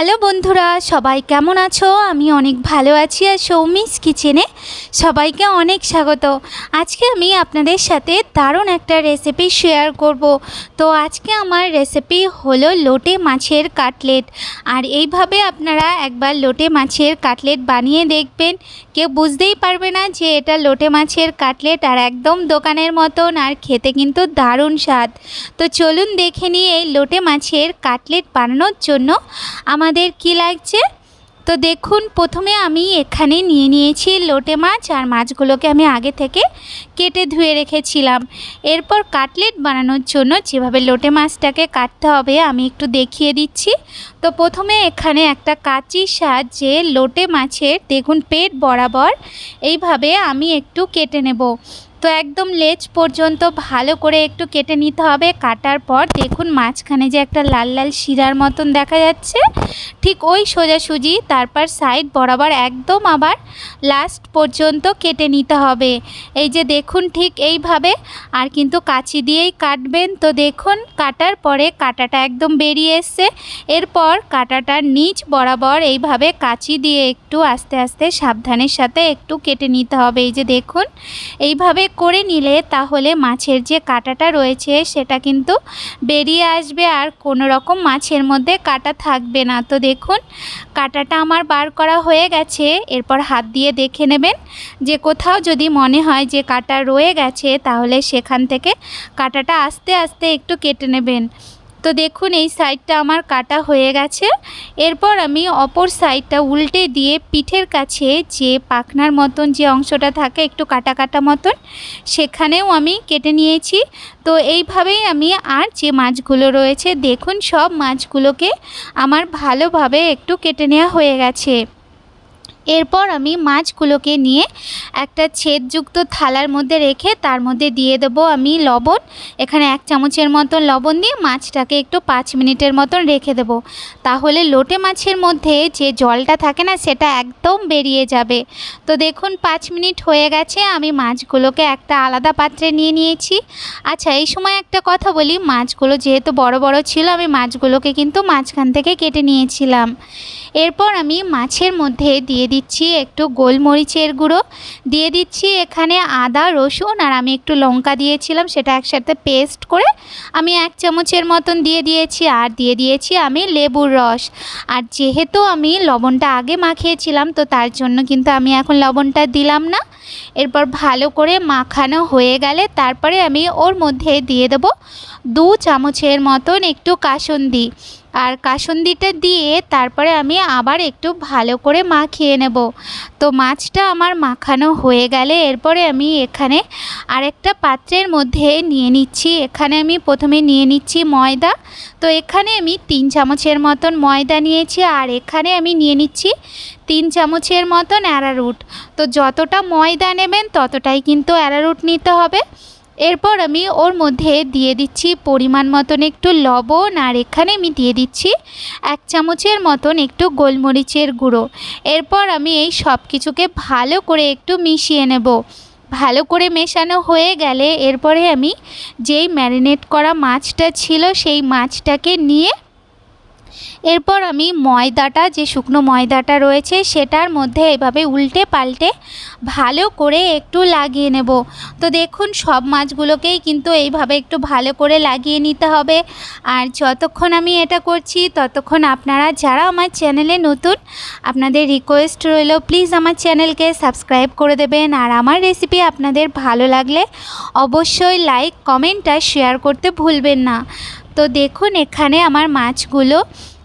Hello বন্ধুরা, সবাই কেমন আছো? আমি অনেক ভালো আছি আর সৌমিস কিচেনে সবাইকে অনেক স্বাগত। আজকে আমি আপনাদের সাথে দারুণ একটা রেসিপি শেয়ার করব। তো আজকে আমার রেসিপি হলো লোটে মাছের কাটলেট। আর এইভাবে আপনারা একবার লোটে মাছের কাটলেট বানিয়ে দেখবেন। কেউ বুঝতেই পারবে না যে এটা লোটে মাছের কাটলেট আর একদম দোকানের মতন আর খেতে কিন্তু দারুণ স্বাদ। তো চলুন দেখে নিই এই লোটে মাছের কাটলেট বানানোর জন্য আমাদের কি লাগছে? তো দেখুন, প্রথমে আমি এখানে নিয়ে নিয়েছি লোটে মাছ আর মাছগুলোকে আমি আগে থেকে কেটে ধুয়ে রেখেছিলাম। এরপর কাটলেট বানানোর জন্য যেভাবে লোটে মাছটাকে কাটতে হবে, আমি একটু দেখিয়ে দিচ্ছি। তো প্রথমে এখানে একটা কাঁচির সাহায্যে লোটে মাছের দেখুন পেট বরাবর এইভাবে আমি একটু কেটে নেব। তো একদম লেজ পর্যন্ত ভালো করে একটু কেটে নিতে হবে। কাটার পর দেখুন মাঝখানে যে একটা লাল লাল শিরার মতন দেখা যাচ্ছে। ঠিক ওই সোজাসুজি তারপর সাইড বরাবর একদম আবার লাস্ট পর্যন্ত কেটে নিতে হবে। এই যে দেখুন ঠিক এইভাবে, আর কিন্তু কাঁচি দিয়েই কাটবেন। তো দেখুন কাটার পরে কাটাটা একদম বেরিয়ে এসছে। এরপর কাটাটার নিচ বরাবর এইভাবে কাঁচি দিয়ে একটু আস্তে আস্তে সাবধানের সাথে একটু কেটে নিতে হবে। এই যে দেখুন, এইভাবে করে নিলে তাহলে মাছের যে কাটাটা রয়েছে সেটা কিন্তু বেরিয়ে আসবে আর কোনো রকম মাছের মধ্যে কাটা থাকবে না। তো দেখুন, কাটাটা আমার বার করা হয়ে গেছে। এরপর হাত দিয়ে দেখে নেবেন যে কোথাও যদি মনে হয় যে কাটা রয়ে গেছে, তাহলে সেখান থেকে কাটাটা আস্তে আস্তে একটু কেটে নেবেন। তো দেখুন, এই সাইডটা আমার কাটা হয়ে গেছে। এরপর আমি অপর সাইডটা উল্টে দিয়ে পিঠের কাছে যে পাখনার মতন যে অংশটা থাকে, একটু কাটা কাটা মতন, সেখানেও আমি কেটে নিয়েছি। তো এইভাবেই আমি আর যে মাছগুলো রয়েছে, দেখুন, সব মাছগুলোকে আমার ভালোভাবে একটু কেটে নেওয়া হয়ে গেছে। এরপর আমি মাছগুলোকে নিয়ে একটা ছেদযুক্ত থালার মধ্যে রেখে তার মধ্যে দিয়ে দেব আমি লবণ। এখানে এক চামচের মতন লবণ দিয়ে মাছটাকে একটু পাঁচ মিনিটের মতন রেখে দেব। তাহলে লোটে মাছের মধ্যে যে জলটা থাকে না, সেটা একদম বেরিয়ে যাবে। তো দেখুন, পাঁচ মিনিট হয়ে গেছে, আমি মাছগুলোকে একটা আলাদা পাত্রে নিয়ে নিয়েছি। আচ্ছা এই সময় একটা কথা বলি, মাছগুলো যেহেতু বড় বড় ছিল, আমি মাছগুলোকে কিন্তু মাঝখান থেকে কেটে নিয়েছিলাম। এরপর আমি মাছের মধ্যে দিয়ে দিচ্ছি একটু গোলমরিচের গুঁড়ো। দিয়ে দিচ্ছি এখানে আদা, রসুন আর আমি একটু লঙ্কা দিয়েছিলাম, সেটা একসাথে পেস্ট করে আমি এক চামচের মতন দিয়ে দিয়েছি আর দিয়ে দিয়েছি আমি লেবুর রস। আর যেহেতু আমি লবণটা আগে মাখিয়েছিলাম, তো তার জন্য কিন্তু আমি এখন লবণটা দিলাম না। এরপর ভালো করে মাখানো হয়ে গেলে তারপরে আমি ওর মধ্যে দিয়ে দেব দু চামচের মতন একটু কাসন্দি। আর কাসন্দিটা দিয়ে তারপরে আমি আবার একটু ভালো করে মাখিয়ে নেব। তো মাছটা আমার মাখানো হয়ে গেলে এরপরে আমি এখানে আরেকটা পাত্রের মধ্যে নিয়ে নিচ্ছি। এখানে আমি প্রথমে নিয়ে নিচ্ছি ময়দা। তো এখানে আমি তিন চামচের মতন ময়দা নিয়েছি আর এখানে আমি নিয়ে নিচ্ছি তিন চামচের মতন অ্যারারুট। তো যতটা ময়দা নেবেন ততটাই কিন্তু অ্যারারুট নিতে হবে। এরপর আমি ওর মধ্যে দিয়ে দিচ্ছি পরিমাণ মতন একটু লবণ আর এখানে আমি দিয়ে দিচ্ছি এক চামচের মতন একটু গোলমরিচের গুঁড়ো। এরপর আমি এই সব কিছুকে ভালো করে একটু মিশিয়ে নেব। ভালো করে মেশানো হয়ে গেলে এরপরে আমি যেই ম্যারিনেট করা মাছটা ছিল সেই মাছটাকে নিয়ে এরপর আমি ময়দাটা, যে শুকনো ময়দাটা রয়েছে, সেটার মধ্যে এভাবে উল্টে পাল্টে ভালো করে একটু লাগিয়ে নেব। তো দেখুন, সব মাছগুলোকেই কিন্তু এইভাবে একটু ভালো করে লাগিয়ে নিতে হবে। আর যতক্ষণ আমি এটা করছি, ততক্ষণ আপনারা যারা আমার চ্যানেলে নতুন, আপনাদের রিকোয়েস্ট রইল প্লিজ আমার চ্যানেলকে সাবস্ক্রাইব করে দেবেন। আর আমার রেসিপি আপনাদের ভালো লাগলে অবশ্যই লাইক কমেন্ট আর শেয়ার করতে ভুলবেন না। তো দেখুন, এখানে আমার মাছগুলো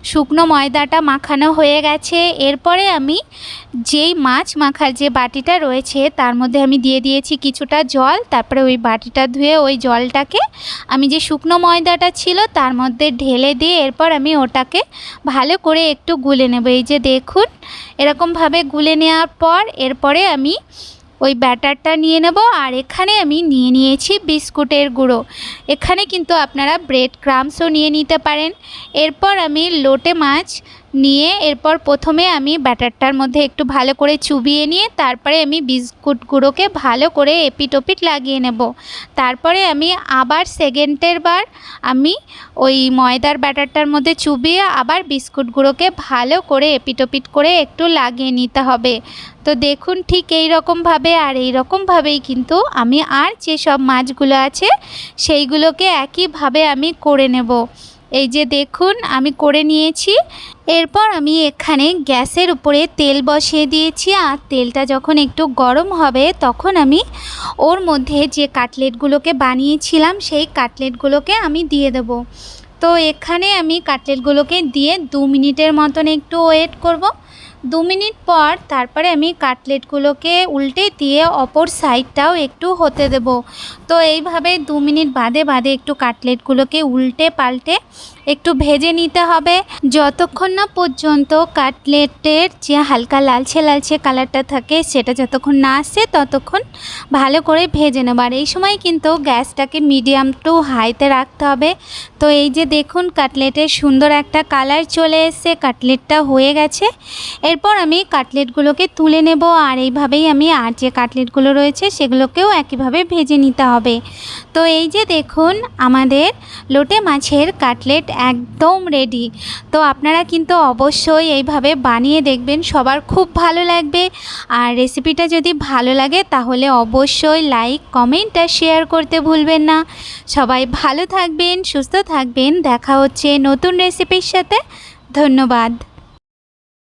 শুকনো ময়দাটা মাখানো হয়ে গেছে। এরপরে আমি যেই মাছ মাখার যে বাটিটা রয়েছে, তার মধ্যে আমি দিয়ে দিয়েছি কিছুটা জল। তারপরে ওই বাটিটা ধুয়ে ওই জলটাকে আমি যে শুকনো ময়দাটা ছিল, তার মধ্যে ঢেলে দিয়ে এরপর আমি ওটাকে ভালো করে একটু গুলে নেব। এই যে দেখুন, এরকমভাবে গুলে নেওয়ার পর এরপরে আমি ওই ব্যাটারটা নিয়ে নেব আর এখানে আমি নিয়ে নিয়েছি বিস্কুটের গুঁড়ো। এখানে কিন্তু আপনারা ব্রেড ক্রামসও নিয়ে নিতে পারেন। এরপর আমি লোটে মাছ নিয়ে এরপর প্রথমে আমি ব্যাটারটার মধ্যে একটু ভালো করে চুবিয়ে নিয়ে তারপরে আমি বিস্কুট গুঁড়োকে ভালো করে এপিট ওপিট লাগিয়ে নেব। তারপরে আমি আবার সেকেন্ডের বার আমি ওই ময়দার ব্যাটারটার মধ্যে চুবিয়ে আবার বিস্কুট গুঁড়োকে ভালো করে এপিট ওপিট করে একটু লাগিয়ে নিতে হবে। তো দেখুন ঠিক এই রকমভাবে আর এই রকমভাবেই কিন্তু আমি আর যেসব মাছগুলো আছে সেইগুলোকে একইভাবে আমি করে নেব। এই যে দেখুন, আমি করে নিয়েছি। এরপর আমি এখানে গ্যাসের উপরে তেল বসিয়ে দিয়েছি। আর তেলটা যখন একটু গরম হবে, তখন আমি ওর মধ্যে যে কাটলেটগুলোকে বানিয়েছিলাম, সেই কাটলেটগুলোকে আমি দিয়ে দেব। তো এখানে আমি কাটলেটগুলোকে দিয়ে দু মিনিটের মতন একটু ওয়েট করব। দু মিনিট পর তারপরে আমি কাটলেটগুলোকে উল্টে দিয়ে অপর সাইডটাও একটু হতে দেব। তো এইভাবে দু মিনিট বাদে বাদে একটু কাটলেটগুলোকে উল্টে পাল্টে একটু ভেজে নিতে হবে। যতক্ষণ না পর্যন্ত কাটলেটের যে হালকা লালচে লালচে কালারটা থাকে সেটা যতক্ষণ না আসে ততক্ষণ ভালো করে ভেজে নেব। আর এই সময় কিন্তু গ্যাসটাকে মিডিয়াম টু হাইতে রাখতে হবে। তো এই যে দেখুন কাটলেটের সুন্দর একটা কালার চলে এসছে, কাটলেটটা হয়ে গেছে। এরপর আমি কাটলেটগুলোকে তুলে নেব আর এইভাবেই আমি আর যে কাটলেটগুলো রয়েছে সেগুলোকেও একইভাবে ভেজে নিতে হবে। তো এই যে দেখুন, আমাদের লোটে মাছের কাটলেট একদম রেডি। তো আপনারা কিন্তু অবশ্যই এইভাবে বানিয়ে দেখবেন, সবার খুব ভালো লাগবে। আর রেসিপিটা যদি ভালো লাগে, তাহলে অবশ্যই লাইক, কমেন্ট আর শেয়ার করতে ভুলবেন না। সবাই ভালো থাকবেন, সুস্থ থাকবেন। দেখা হচ্ছে নতুন রেসিপির সাথে। ধন্যবাদ।